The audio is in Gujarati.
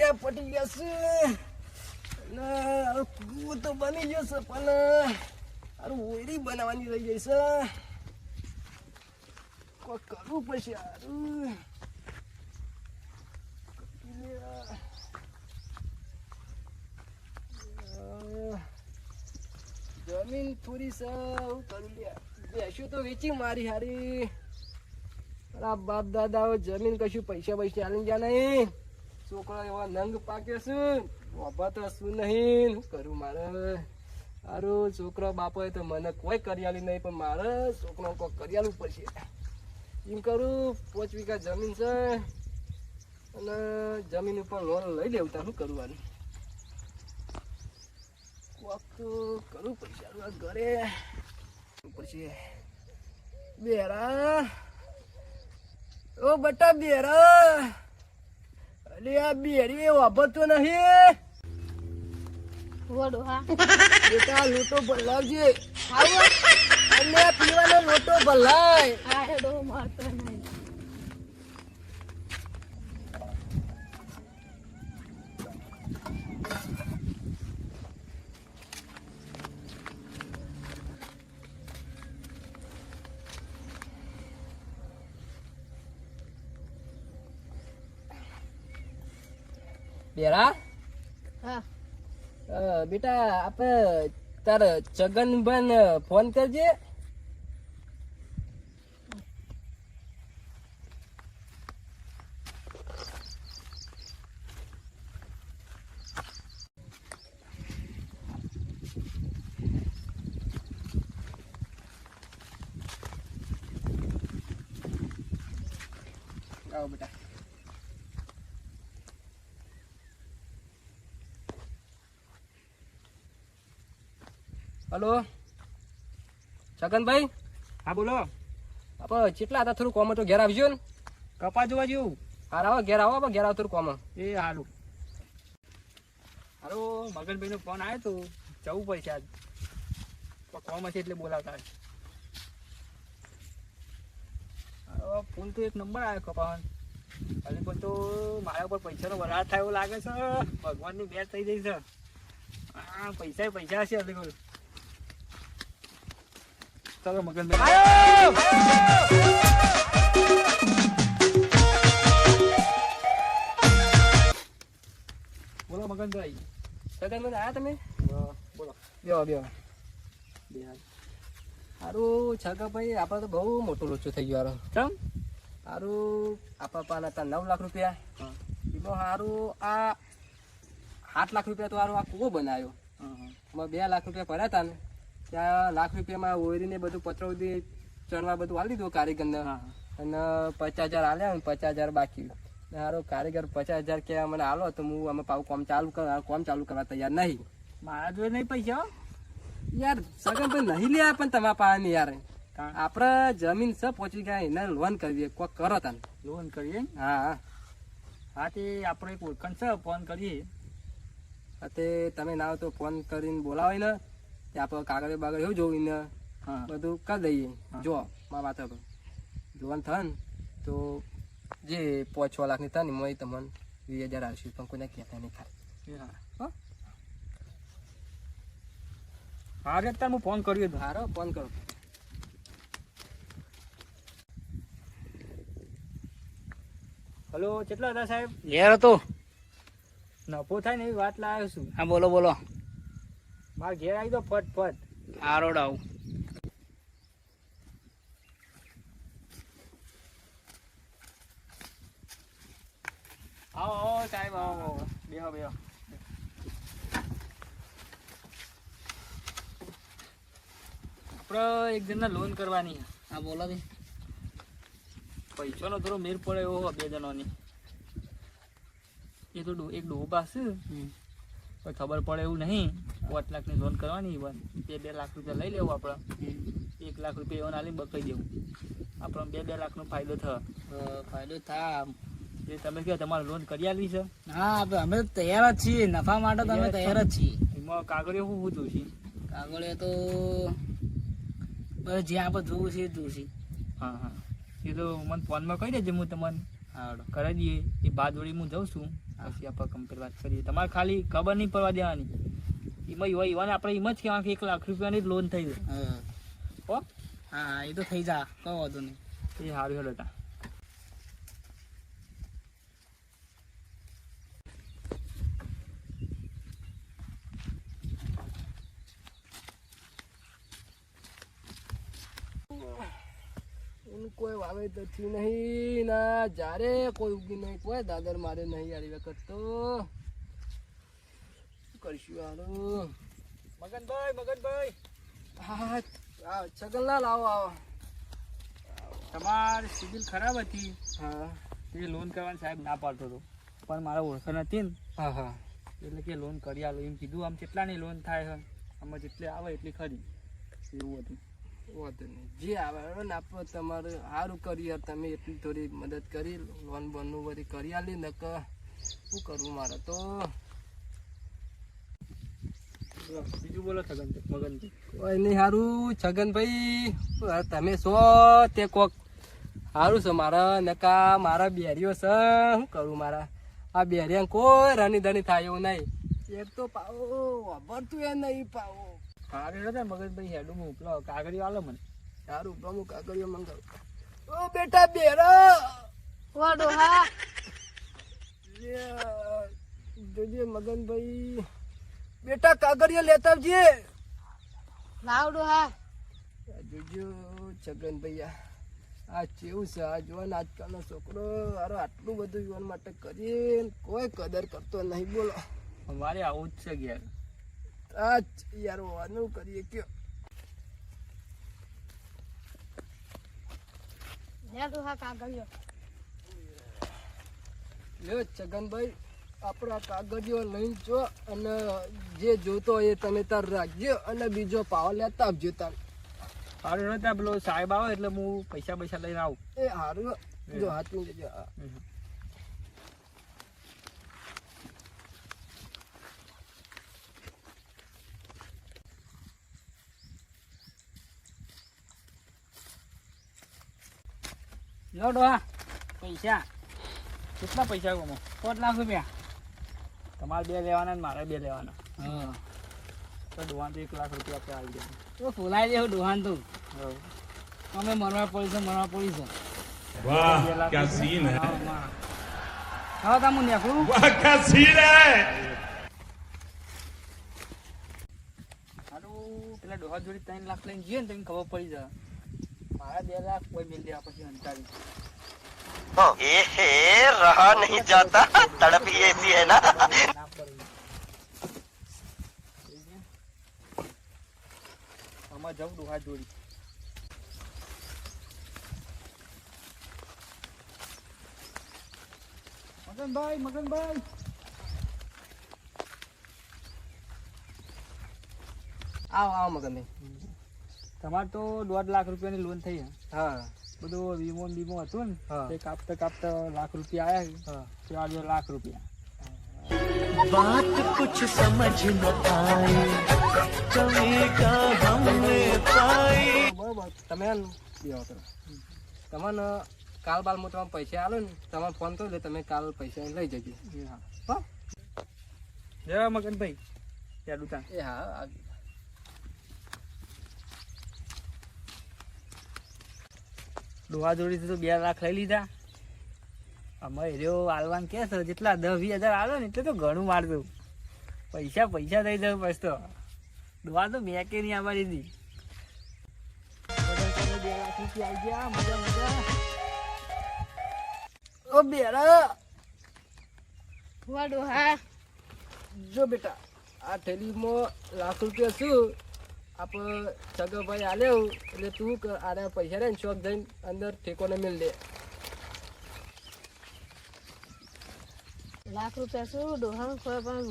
પૈસા પટી ગયા છે? કૂવો તો બની ગયો છે પણ હારું ઓયરી બનાવવાની રહી ગઈ છે. કોઈ કરવું પડશે હારું? જમીન થોડી સૌ કરું બેસ્યું તો વેચી મારી હારી. બાપ દાદાઓ જમીન કશું પૈસા પૈસા આલી ગયા નહીં. છોકરો એવા નંગ પાકે છે બાપા તો શું નહીં? શું કરું મારે? સારું છોકરો બાપોએ તો મને કોઈ કરિયાલી નહીં, પણ મારે છોકરો કોઈ કરિયાલું પડશે. એમ કરું, પાંચ વીઘા જમીન છે, અને જમીન ઉપર લોન લઈ લેવું, તારું કરવાનું? કોક તો કરવું પડશે ઘરે પછી બેરા. ઓ બટા બેરા. અલે આ બેરી વાપરતો નહીં. વડો હા. બેટા લોટો ભલાવજે. આવો. અને પીવાનો લોટો ભલાય. આ હેડો મારતો નહીં બેરા હા અ, બેટા આપણે તાર છગનભાઈ ફોન કરજે આવો બેટા હલો? છગનભાઈ હા બોલો. આપણે કેટલા હતા થોડું કોમ તો ઘેર આવજો ને. કપા જોવા જેવું. હાર આવો ઘેર આવો આપણે ઘેર આવો થોડું કોમ એ હારું. હારો મગનભાઈ નો ફોન આવ્યો તો જવું પડશે આજ. કોમ હશે એટલે બોલાવતા હશે. ફોન તો એક નંબર આવ્યો કપાવાનો અને પણ તો મારા ઉપર પૈસાનો વરાળ થાય એવું લાગે છે. ભગવાનની બેટ થઈ જઈ છે. હા પૈસા પૈસા હશે હજી ચાલો મગનભાઈ બોલો મગનભાઈ. છગનભાઈ આવ્યા તમે? બોલો. બોલો બેહો બેહો બે હાલ. સારું છગનભાઈ આપણે તો બહુ મોટો લોચો થઈ ગયો હારો. ચમ? સારું આપણા પાના હતા નવ લાખ રૂપિયા. હા. એમાં સારું આ આઠ લાખ રૂપિયા તો સારું આ કૂવો બનાવ્યો. હા હા. એમાં બે લાખ રૂપિયા પડ્યા હતા ને ત્યાં લાખ રૂપિયામાં ઓરીને બધું પત્રો બધી ચણવા બધું હાલી દીધું કારીગરને. અને પચાસ હજાર હાલ્યા અને પચાસ હજાર બાકી. હારો કારીગર પચાસ હજાર કે મને હાલો તો હું અમે પાછું કામ ચાલુ કરવા કામ ચાલુ કરવા તૈયાર નહીં. મારા જોડે નહીં પૈસા યાર સગન ભાઈ નહીં લે પણ તમારા પાસે યાર. આપણે જમીન છે પહોંચી ગયા એને લોન કરીએ કોક કરો તને. લોન કરીએ હા હા. હા તે આપણે એક ઓળખાણ છે ફોન કરીએ. તે તમે ના તો ફોન કરીને બોલાવો ને તે આપણે કાગળ બાગળ એવું જોવું ને બધું કરી દઈએ. જો મારા વાત પર. જોવાનું થાય તો જે પાંચ છ લાખની થાય ને એમાં તમને વીસ હજાર આવશે પણ કોઈને કહેતા નહીં ખાલી હા. રે તાર હું ફોન કર્યો હતો હારો ફોન કરો. હલો કેટલા હતા સાહેબ? ઘેર હતો. નફો થાય ને એવી વાત લાવ્યો છું. હા બોલો બોલો. મારે ઘેર આવી દો ફટ ફટ. આરોડ આવું. આવો સાહેબ આવો આવો બેહો બેહો. આપણે એક જણને લોન કરવાની છે. હા બોલો ભાઈ પૈસાનો થોડો મેર પડે એવો બે જણોની. એ તો એક ડોહો પાસે કોઈ ખબર પડે એવું નહીં. પાંચ લાખની લોન કરવાની હોય બે બે લાખ રૂપિયા લઈ લેવું આપણે. એક લાખ રૂપિયા એવા નાલી બકાઈ દેવું. આપણે બે બે લાખનો ફાયદો થયો. ફાયદો થાય એ તમે કહો તમારે લોન કરી આલવી છે? હા અમે તૈયાર જ છીએ. નફા માટે તો અમે તૈયાર જ છીએ. એમાં કાગળિયો શું શું જોઈશે કાગળિયો તો બસ જે આપણે જોવું છે એ જોઈશે હા હા. એ તો મને ફોનમાં કહી દેજે હું તમને કરાવી દઈએ. એ બાદ વળી હું જાઉં છું. પછી આપણે કમ્પેર વાત કરીએ. તમારે ખાલી ખબર નહીં પડવા દેવાની. એમાં યુવા એવાને આપણે એમ જ કહેવા કે એક લાખ રૂપિયાની લોન થઈ જાય. હા. હો? એ તો થઈ જા. કહો વાંધો નહીં. એ સારું હેડો તા. એનું કોઈ વાવેતર થયું નહીં ના જ્યારે કોઈ ઉગી નહીં કોઈ દાદર મારે નહીં આવી વખત તો. શું કરશું આનું મગનભાઈ મગનભાઈ. હા છગનલાલ આવો આવો. તમારી સિબિલ ખરાબ હતી. હા. એ લોન કરવાની સાહેબ ના પાડતો હતો. પણ મારા ઓળખાણ હતી ને. હા હા. એટલે કે લોન કરી આલો. એમ કીધું આમ કેટલાની લોન થાય આમાં જેટલી આવે એટલી ખરી. એવું હતું. વાંધો નહીં. જે આવે ને આપણે તમારે સારું કરી યાર તમે એટલી થોડી મદદ કરી લોન બોનનું બધી કરી આલી નક શું કરવું મારે તો? બીજું બોલો છગન મગનભાઈ કોઈ નહીં સારું છગનભાઈ તમે છો તે કોક. સારું છે મારા નકા મારા બેરીઓ છે શું કરું મારા? આ બેરિયા કોઈ રની ધની થાય એવું નહીં. એક તો પાવો વાપરતું એ નહીં પાવો. સારું હતા મગનભાઈ હેડું હું. ઉપલો કાગળિયો આલો મને. સારું હું કાગળિયો મંગાવ. ઓ બેટા બેરા! વાડો હા. જોજે મગનભાઈ. બેટા કાગળિયો લેતા આવજે. લાવડો હા. આ જોજો છગનભાઈ આ આ કેવું છે? આ જુવાન આજકાલનો છોકરો. અરે આટલું બધું યુવાન માટે કરીને કોઈ કદર કરતો નહીં. બોલો. અમારે આવું જ છે ઘેર. આ જ યાર વાનું કરીએ કયો? લે છગનભાઈ આપણા કાગળિયો લઈને જો અને જે જોતો હોય એ તમે તાર રાખજો અને બીજો પાવ લેતા આપજો તાર. સારું હતા પેલો સાહેબ આવે એટલે હું પૈસા પૈસા લઈને આવું. એ હારું જો હાથમાં જજો લો ડોહા પૈસા. કેટલા પૈસા ગમો પાંચ લાખ રૂપિયા. તમારે બે લેવાના ને મારે બે લેવાના. હા. તો ડોહાન તો એક લાખ રૂપિયા આપણે આવી ગયા તો ફોલાઈ દેવું ડોહાન તો. અમે મરવા પડીશું મરવા પડીશું વાહ હા? તા મુનિયા કરું વાહ પેલા ડોહા જોડી ત્રણ લાખ લઈને જઈએ ને તમને ખબર પડી જાય. મારા બે લાખ કોઈ મિલ દેવા પછી અંતારી एहे रहा नहीं जाता तड़प ही ऐसी है ना ના પડે આમાં જાઉં ડોહા જોડી મગનભાઈ મગનભાઈ આવો આવો મગનભાઈ તમારે તો દોઢ લાખ રૂપિયાની લોન થઈ હા? બધું વીમો વીમો હતું ને તે કાપતા કાપતા લાખ રૂપિયા આવ્યા હા. ચાર લાખ રૂપિયા. બરોબર. તમે હે ને કરો તમને કાલ બાલ હું તમને પૈસા આલો ને તમારે ફોન કરો એટલે તમે કાલ પૈસા લઈ જજો. એ હા. હા. જય મગનભાઈ ત્યાં દુકાન. એ હા ડોહા તો બે લાખ લઈ લીધા. અમે રહ્યો આલવાન કે છે જેટલા દસ વીસ હજાર આવે ને એટલે તો ઘણું મારતું પૈસા પૈસા થઈ જાય પછી તો. ડોહા તો મેં કે નહીં આવવા દીધી બે લાખ રૂપિયા આવી ગયા મજા મજા. ઓ બેરા. ડોહા જો બેટા આ થેલીમાં લાખ રૂપિયા શું? આપણે સગાભાઈ આલ્યો એટલે તું આને પૈસા રે ને શોખ જઈને અંદર ઠેકોને મિલ દે. લાખ રૂપિયા શું? ડોહા ખોય પણ